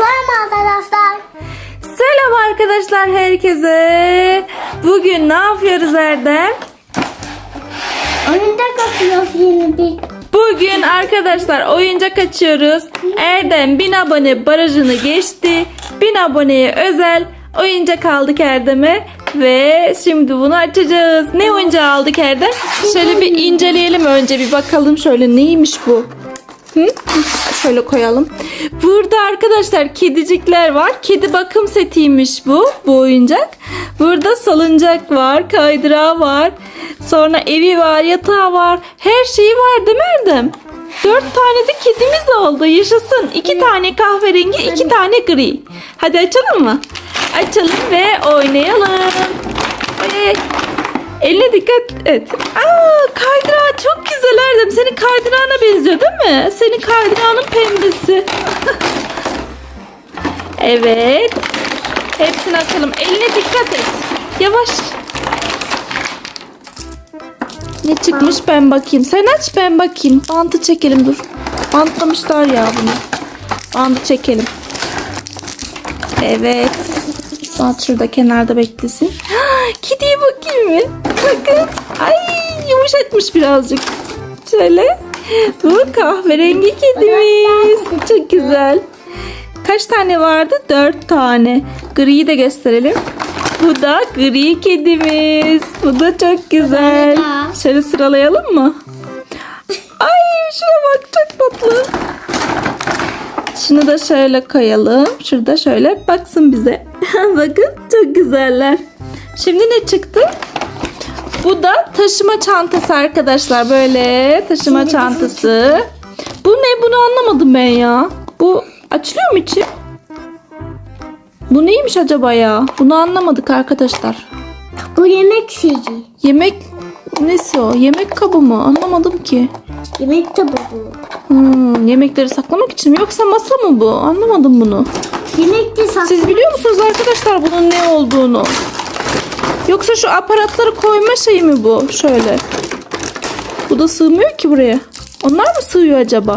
Selam arkadaşlar. Selam arkadaşlar herkese. Bugün ne yapıyoruz Erdem? Oyunda kapıyoruz yeni bir. Bugün arkadaşlar oyuncak açıyoruz. Erdem 1000 abone barajını geçti. 1000 aboneye özel oyuncak aldık Erdem'e. Ve şimdi bunu açacağız. Ne oyuncağı aldık Erdem? Şöyle bir inceleyelim önce bir bakalım şöyle neymiş bu. Hı? Şöyle koyalım. Burada arkadaşlar kedicikler var. Kedi bakım setiymiş bu. Bu oyuncak. Burada salıncak var. Kaydırağı var. Sonra evi var. Yatağı var. Her şeyi var değil mi Erdem? Dört tane de kedimiz oldu. Yaşasın. İki tane kahverengi, iki tane gri. Hadi açalım mı? Açalım ve oynayalım. Ay, Eline dikkat et. Aa, kaydırağı çok güzel benziyor değil mi? Senin kaydırağının pembesi. evet. Hepsini açalım. Eline dikkat et. Yavaş. Ne çıkmış ben bakayım. Sen aç ben bakayım. Bantı çekelim dur. Bantlamışlar ya bunu. Bandı çekelim. Evet. Bant şurada kenarda beklesin. Kediye bakayım mı? Bakın. Ay yumuşakmış birazcık. Şöyle. Bu kahverengi kedimiz. Çok güzel. Kaç tane vardı? Dört tane. Griyi de gösterelim. Bu da gri kedimiz. Bu da çok güzel. Şöyle sıralayalım mı? Ay şuna bak çok tatlı. Şunu da şöyle koyalım. Şurada şöyle baksın bize. Bakın çok güzeller. Şimdi ne çıktı? Bu da taşıma çantası arkadaşlar. Böyle taşıma çantası. Bu ne? Bunu anlamadım ben ya. Bu açılıyor mu içi? Bu neymiş acaba ya? Bunu anlamadık arkadaşlar. Bu yemek şeyi. Yemek nesi o? Yemek kabı mı? Anlamadım ki. Yemek tabu bu. Hmm, yemekleri saklamak için mi? Yoksa masa mı bu? Anlamadım bunu. Yemek de sak. Siz biliyor musunuz arkadaşlar bunun ne olduğunu? Yoksa şu aparatları koyma şeyi mi bu? Şöyle. Bu da sığmıyor ki buraya. Onlar mı sığıyor acaba?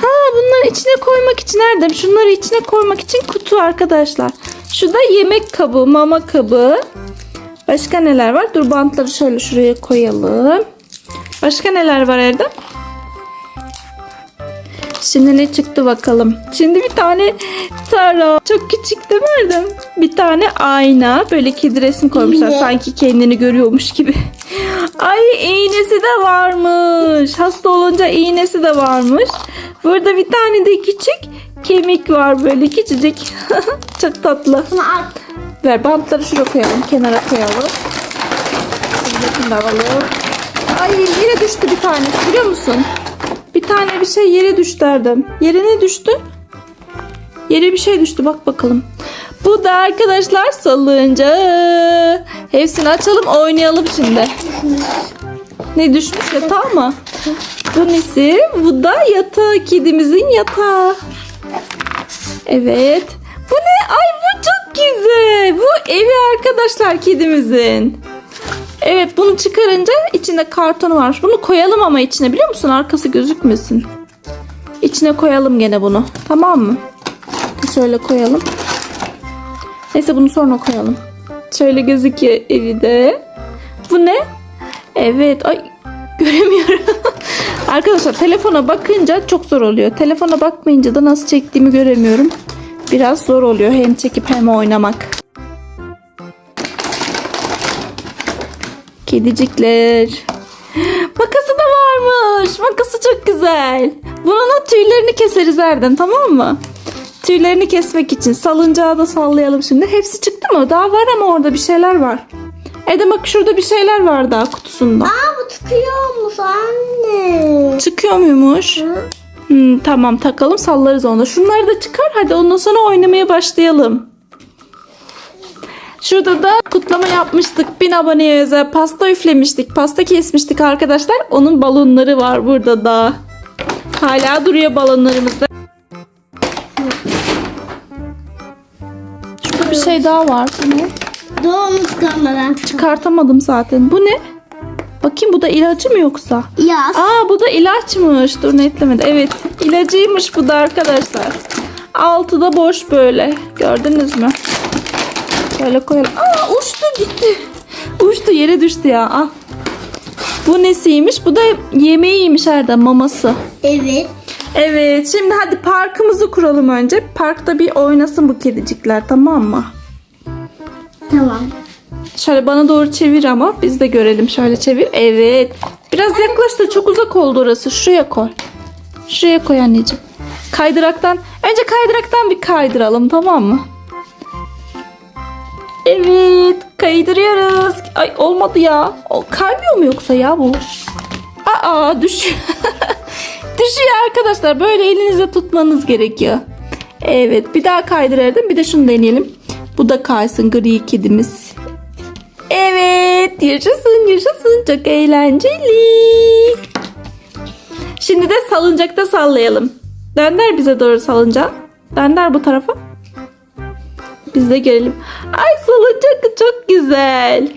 Ha bunları içine koymak için Erdem. Şunları içine koymak için kutu arkadaşlar. Şu da yemek kabı, mama kabı. Başka neler var? Dur bantları şöyle şuraya koyalım. Başka neler var Erdem? Şimdi ne çıktı bakalım. Şimdi bir tane tara. Çok küçük değil mi Erdem? Bir tane ayna. Böyle kedi resim koymuşlar. Sanki kendini görüyormuş gibi. Ay iğnesi de varmış. Hasta olunca iğnesi de varmış. Burada bir tane de küçük kemik var böyle küçücük. Çok tatlı. Bunu at. Ver bantları şuraya koyalım. Kenara koyalım. Da alalım. Ay yere düştü bir tanesi biliyor musun? Tane bir şey yere düştü Erdem. Yere ne düştü? Yere bir şey düştü bak bakalım. Bu da arkadaşlar salıncağı. Hepsini açalım oynayalım şimdi. Ne düşmüş yatağı mı? Bu nesi? Bu da yatağı. Kedimizin yatağı. Evet. Bu ne? Ay bu çok güzel. Bu evi arkadaşlar kedimizin. Evet bunu çıkarınca içinde karton var. Bunu koyalım ama içine biliyor musun? Arkası gözükmesin. İçine koyalım gene bunu. Tamam mı? Şöyle koyalım. Neyse bunu sonra koyalım. Şöyle gözüküyor evi de. Bu ne? Evet. Ay göremiyorum. Arkadaşlar telefona bakınca çok zor oluyor. Telefona bakmayınca da nasıl çektiğimi göremiyorum. Biraz zor oluyor hem çekip hem oynamak. Kedicikler. Makası da varmış. Makası çok güzel. Bununla tüylerini keseriz Erdem tamam mı? Tüylerini kesmek için salıncağı da sallayalım şimdi. Hepsi çıktı mı? Daha var ama orada bir şeyler var. Erdem bak şurada bir şeyler var daha kutusunda. Aa bu tıkıyormuş anne. Çıkıyor muymuş? Hı? Hmm, tamam takalım sallarız onu. Şunları da çıkar hadi ondan sonra oynamaya başlayalım. Şurada da kutlama yapmıştık. Bin aboneye özel pasta üflemiştik. Pasta kesmiştik arkadaşlar. Onun balonları var burada da. Hala duruyor balonlarımızda. Şurada bir şey daha var. Bu ne? Doğum çıkar. Çıkartamadım zaten. Bu ne? Bakayım bu da ilacı mı yoksa? Yaz. Aa bu da ilaçmış. Dur netlemedi. Evet ilacıymış bu da arkadaşlar. Altı da boş böyle. Gördünüz mü? Böyle koyalım. Aa uçtu gitti. Uçtu yere düştü ya. Al. Bu nesiymiş? Bu da yemeğiymiş Erdem maması. Evet. Evet şimdi hadi parkımızı kuralım önce. Parkta bir oynasın bu kedicikler tamam mı? Tamam. Şöyle bana doğru çevir ama biz de görelim. Şöyle çevir. Evet. Biraz yaklaş da çok uzak oldu orası. Şuraya koy. Şuraya koy anneciğim. Kaydıraktan. Önce kaydıraktan bir kaydıralım tamam mı? Evet. Kaydırıyoruz. Ay olmadı ya. O, kaymıyor mu yoksa ya bu? Aa düşüyor. düşüyor arkadaşlar. Böyle elinizle tutmanız gerekiyor. Evet. Bir daha kaydırırdım. Bir de şunu deneyelim. Bu da kaysın gri kedimiz. Evet yaşasın yaşasın çok eğlenceli. Şimdi de salıncakta sallayalım. Dönder bize doğru salıncağı. Dönder bu tarafa. Biz de görelim. Ay salıncak çok güzel.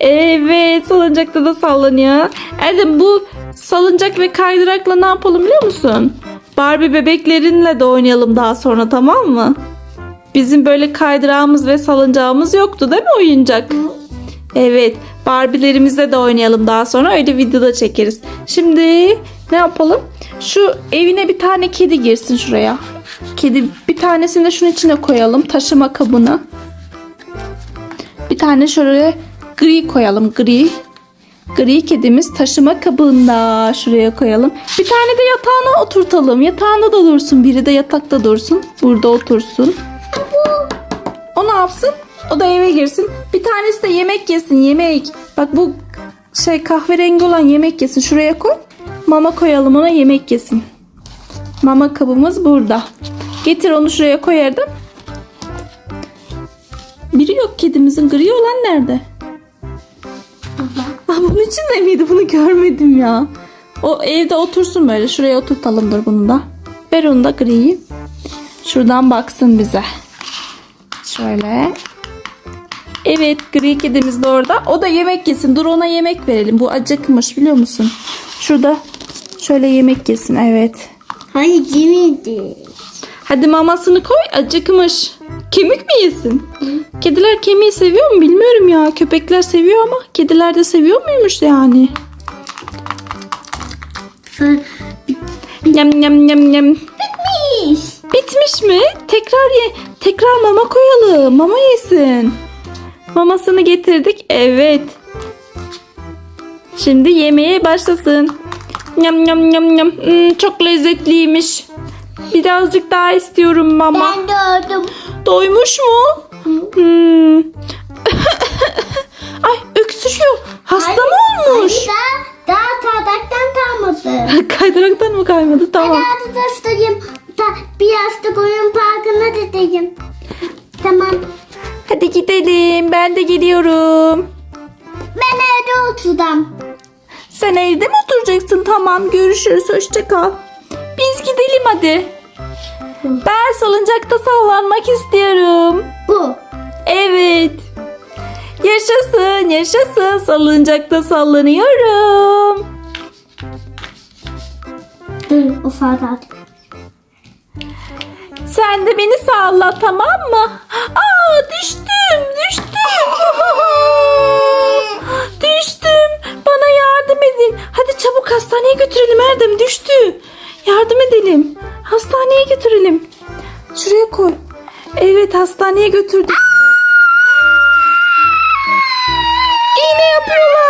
Evet salıncakta da sallanıyor. Erdem bu salıncak ve kaydırakla ne yapalım biliyor musun? Barbie bebeklerinle de oynayalım daha sonra tamam mı? Bizim böyle kaydırağımız ve salıncağımız yoktu değil mi oyuncak? Evet. Barbie'lerimizle de oynayalım daha sonra. Öyle videoda çekeriz. Şimdi ne yapalım? Şu evine bir tane kedi girsin şuraya. Kedi bir tanesini de şunun içine koyalım. Taşıma kabına. Bir tane şöyle gri koyalım. Gri. Gri kedimiz taşıma kabında şuraya koyalım. Bir tane de yatağına oturtalım. Yatağında da dursun. Biri de yatakta dursun. Burada otursun. O ne yapsın? O da eve girsin. Bir tanesi de yemek yesin. Yemek. Bak bu şey kahverengi olan yemek yesin. Şuraya koy. Mama koyalım ona yemek yesin. Mama kabımız burada. Getir onu şuraya koy Erdem. Biri yok kedimizin. Gri olan nerede? Aa, bunun içinde miydi? Bunu görmedim ya. O evde otursun böyle. Şuraya oturtalımdır bunu da. Ver onu da griyi. Şuradan baksın bize. Şöyle. Evet gri kedimiz de orada. O da yemek yesin. Dur ona yemek verelim. Bu acıkmış biliyor musun? Şurada şöyle yemek yesin. Evet. Hayır yemedi. Hadi mamasını koy. Acıkmış. Kemik mi yesin? Kediler kemiği seviyor mu bilmiyorum ya. Köpekler seviyor ama kediler de seviyor muymuş yani? Yem yem yem yem. Bitmiş. Bitmiş mi? Tekrar ye. Tekrar mama koyalım. Mama yesin. Mamasını getirdik. Evet. Şimdi yemeğe başlasın. Yam yam yam yam. Hmm, çok lezzetliymiş. Birazcık daha istiyorum mama. Ben gördüm. Doymuş mu? Hmm. Ay öksürüyor. Hasta mı olmuş? Hayır da daha tadaktan kalmadı. Kaydıraktan mı kaymadı? Tamam. Hadi tutayım. Da, bir hasta oyun parkına dedeyim. Tamam. Hadi gidelim. Ben de geliyorum. Ben evde oturdum. Sen evde mi oturacaksın? Tamam görüşürüz. Hoşça kal. Biz gidelim hadi. Ben salıncakta sallanmak istiyorum. Bu. Evet. Yaşasın, yaşasın. Salıncakta sallanıyorum. Dur ufak. Sen de beni salla tamam mı? Aa hastaneye götürelim Erdem düştü. Yardım edelim. Hastaneye götürelim. Şuraya koy. Evet hastaneye götürdük. İğne yapıyorlar.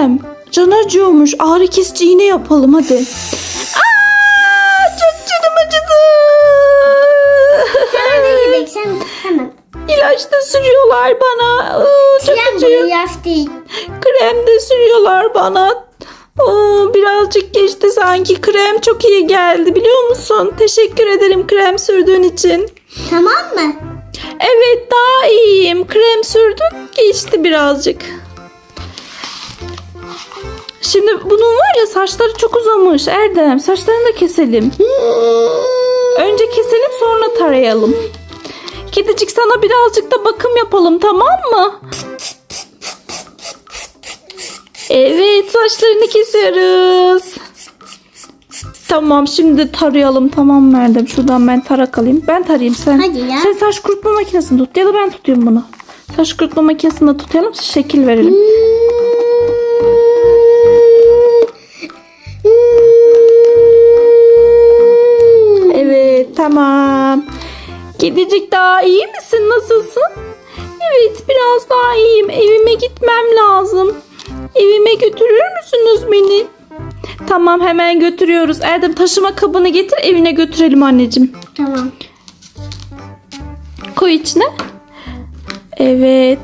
Erdem? Can acıyormuş. Ağrı kesici iğne yapalım hadi. Aa, çok canım acıdı. Sen hemen. İlaç da sürüyorlar bana. Aa, çok Krem acıyor. yaş değil. Krem de sürüyorlar bana. Oo, birazcık geçti sanki. Krem çok iyi geldi biliyor musun? Teşekkür ederim krem sürdüğün için. Tamam mı? Evet daha iyiyim. Krem gördün? Geçti birazcık. Şimdi bunun var ya saçları çok uzamış Erdem. Saçlarını da keselim. Önce keselim sonra tarayalım. Kedicik sana birazcık da bakım yapalım tamam mı? Evet saçlarını kesiyoruz. Tamam şimdi tarayalım tamam mı Erdem? Şuradan ben tarak alayım. Ben tarayayım sen. Hadi ya. Sen saç kurutma makinesini tut ya da ben tutayım bunu. Saç kurutma makinesini de tutayalım şekil verelim. Evet tamam. Kedicik daha iyi misin? Nasılsın? Evet biraz daha iyiyim. Evime gitmem lazım. Evime götürür müsünüz beni? Tamam hemen götürüyoruz. Erdem taşıma kabını getir evine götürelim anneciğim. Tamam. Koy içine. Evet.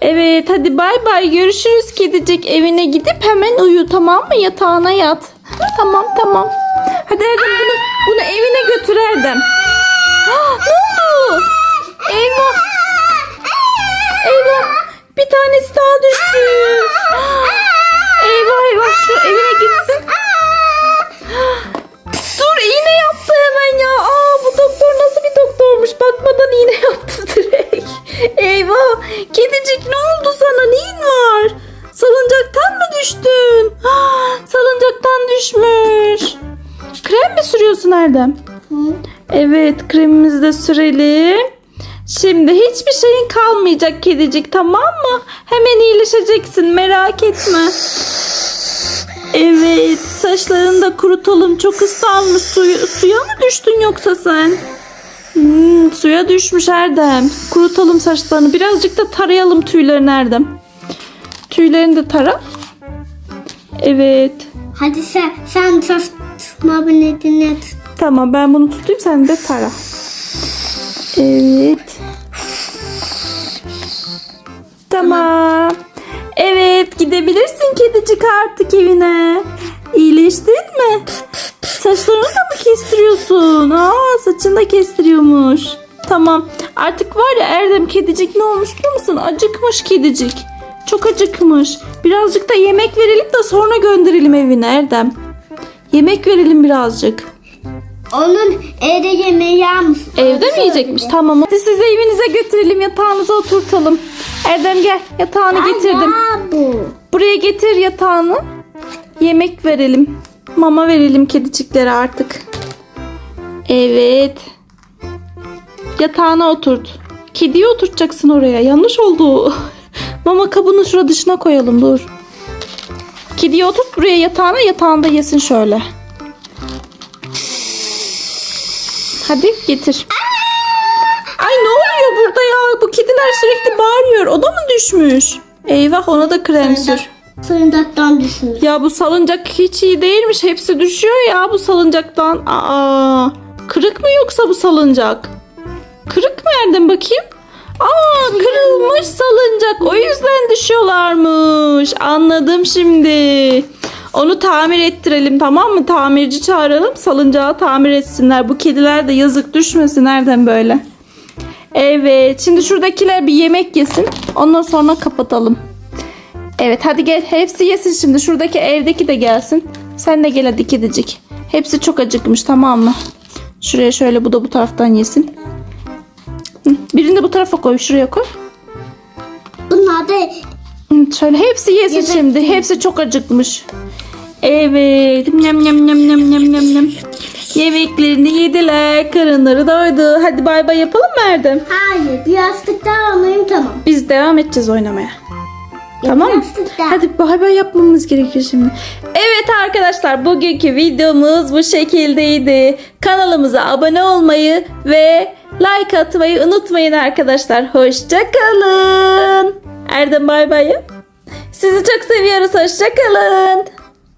Evet hadi bay bay görüşürüz kedicik. Evine gidip hemen uyu tamam mı? Yatağına yat. Tamam tamam. Hadi Erdem bunu, evine götür Erdem. Ah, ne oldu? Eyvah. Eyvah. Bir tanesi daha düştü. Eyvah eyvah şu evine gitsin. Erdem? Hı. Evet kremimizi de sürelim. Şimdi hiçbir şeyin kalmayacak kedicik tamam mı? Hemen iyileşeceksin merak etme. Evet saçlarını da kurutalım. Çok ıslanmış. Suyu, suya mı düştün yoksa sen? Hmm, suya düşmüş Erdem. Kurutalım saçlarını. Birazcık da tarayalım tüylerini Erdem. Tüylerini de tara. Evet. Hadi sen sen tutma beni dinle. Tamam ben bunu tutayım sen de tara. Evet. Tamam. Evet gidebilirsin kedicik artık evine. İyileştin mi? Saçlarını da mı kestiriyorsun? Aa saçını da kestiriyormuş. Tamam. Artık var ya Erdem kedicik ne olmuş biliyor musun? Acıkmış kedicik. Çok acıkmış. Birazcık da yemek verelim de sonra gönderelim evine Erdem. Yemek verelim birazcık. Onun evde yemeği yağmış. Evde mi yiyecekmiş? Tamam. Hadi sizi evinize götürelim. Yatağınıza oturtalım. Erdem gel. Yatağını getirdim. Aa, bu. Buraya getir yatağını. Yemek verelim. Mama verelim kediciklere artık. Evet. Yatağına oturt. Kediyi oturtacaksın oraya. Yanlış oldu. Mama kabını şurada dışına koyalım. Dur. Kediyi oturt buraya yatağına. Yatağında yesin şöyle. Hadi getir. Ay ne oluyor burada ya? Bu kediler sürekli bağırıyor. O da mı düşmüş? Eyvah ona da krem sür. Fırındaktan düşünür. Ya bu salıncak hiç iyi değilmiş. Hepsi düşüyor ya bu salıncaktan. Aa, kırık mı yoksa bu salıncak? Kırık mı Erdem bakayım? Aa kırılmış salıncak. O yüzden düşüyorlarmış. Anladım şimdi. Onu tamir ettirelim tamam mı? Tamirci çağıralım. Salıncağı tamir etsinler. Bu kediler de yazık düşmesin nereden böyle. Evet. Şimdi şuradakiler bir yemek yesin. Ondan sonra kapatalım. Evet hadi gel. Hepsi yesin şimdi. Şuradaki evdeki de gelsin. Sen de gel hadi kedicik. Hepsi çok acıkmış tamam mı? Şuraya şöyle bu da bu taraftan yesin. Birini de bu tarafa koy. Şuraya koy. Bunlar da Şöyle hepsi yesin şimdi. Hepsi çok acıkmış. Evet. Nem nem nem nem nem nem nem. Yemeklerini yediler. Karınları doydu. Hadi bay bay yapalım mı Erdem? hayır bir yastık daha alayım tamam. Biz devam edeceğiz oynamaya. Tamam mı? Hadi bay bay yapmamız gerekiyor şimdi. Evet arkadaşlar bugünkü videomuz bu şekildeydi. Kanalımıza abone olmayı ve like atmayı unutmayın arkadaşlar. Hoşçakalın. Erdem bay bay. Sizi çok seviyoruz. Hoşçakalın.